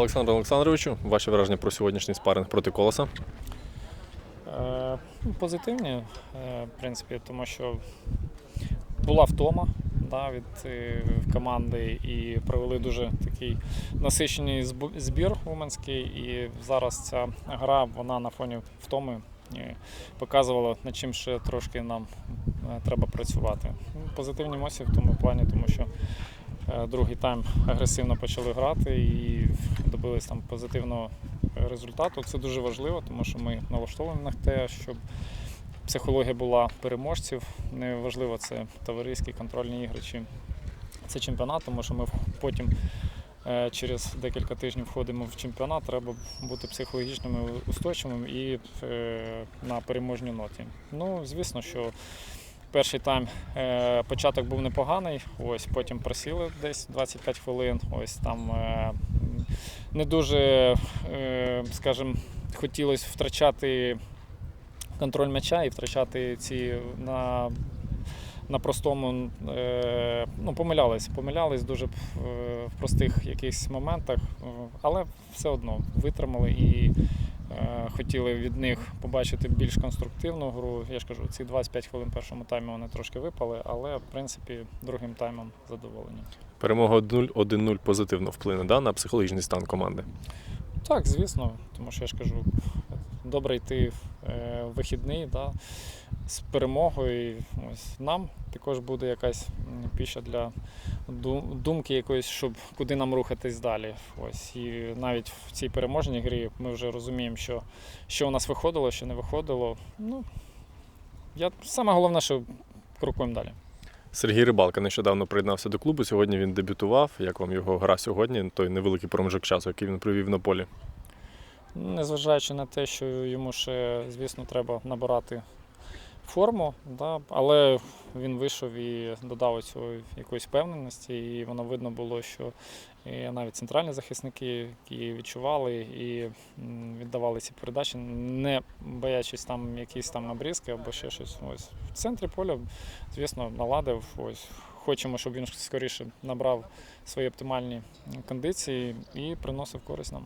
Олександр Олександровичу, ваші враження про сьогоднішній спаринг проти колоса. Е, ну, Позитивні, е, в принципі, тому що була втома да, від е, команди і провели дуже такий насичений зб- збір уманський. І зараз ця гра вона на фоні втоми показувала, над чим ще трошки нам треба працювати. Ну, Позитивні емоції в тому плані, тому що другий тайм агресивно почали грати і добились там позитивного результату. Це дуже важливо, тому що ми налаштовані на те, щоб психологія була переможців. Неважливо, це товариські контрольні ігри чи це чемпіонат, тому що ми потім е, через декілька тижнів входимо в чемпіонат. Треба бути психологічними устойчивими і е, на переможній ноті. Ну, звісно, що. Перший тайм е, початок був непоганий, ось потім просіли десь 25 хвилин. Ось там е, не дуже, е, скажімо, хотілося втрачати контроль м'яча і втрачати ці на, на простому. Ну, помилялись, помилялись дуже в, простих якихось моментах, але все одно витримали і хотіли від них побачити більш конструктивну гру. Я ж кажу, ці 25 хвилин першому таймі вони трошки випали, але в принципі другим таймом задоволені. Перемога 1-0 1-0 позитивно вплине да, на психологічний стан команди. Так, звісно, тому що я ж кажу, добре йти е, в вихідний да, з перемогою. Ось нам також буде якась м, піща для думки якоїсь, щоб куди нам рухатись далі. Ось. І навіть в цій переможній грі ми вже розуміємо, що, що у нас виходило, що не виходило. Ну, я, саме головне, що крокуємо далі. Сергій Рибалка нещодавно приєднався до клубу. Сьогодні він дебютував. Як вам його гра сьогодні? Той невеликий проміжок часу, який він провів на полі. Незважаючи на те, що йому ще, звісно, треба набирати форму, да, але він вийшов і додав цього якоїсь впевненості, і воно видно було, що і навіть центральні захисники, які відчували і віддавали ці передачі, не боячись там якісь там обрізки або ще щось. Ось в центрі поля, звісно, наладив. Ось хочемо, щоб він скоріше набрав свої оптимальні кондиції і приносив користь нам.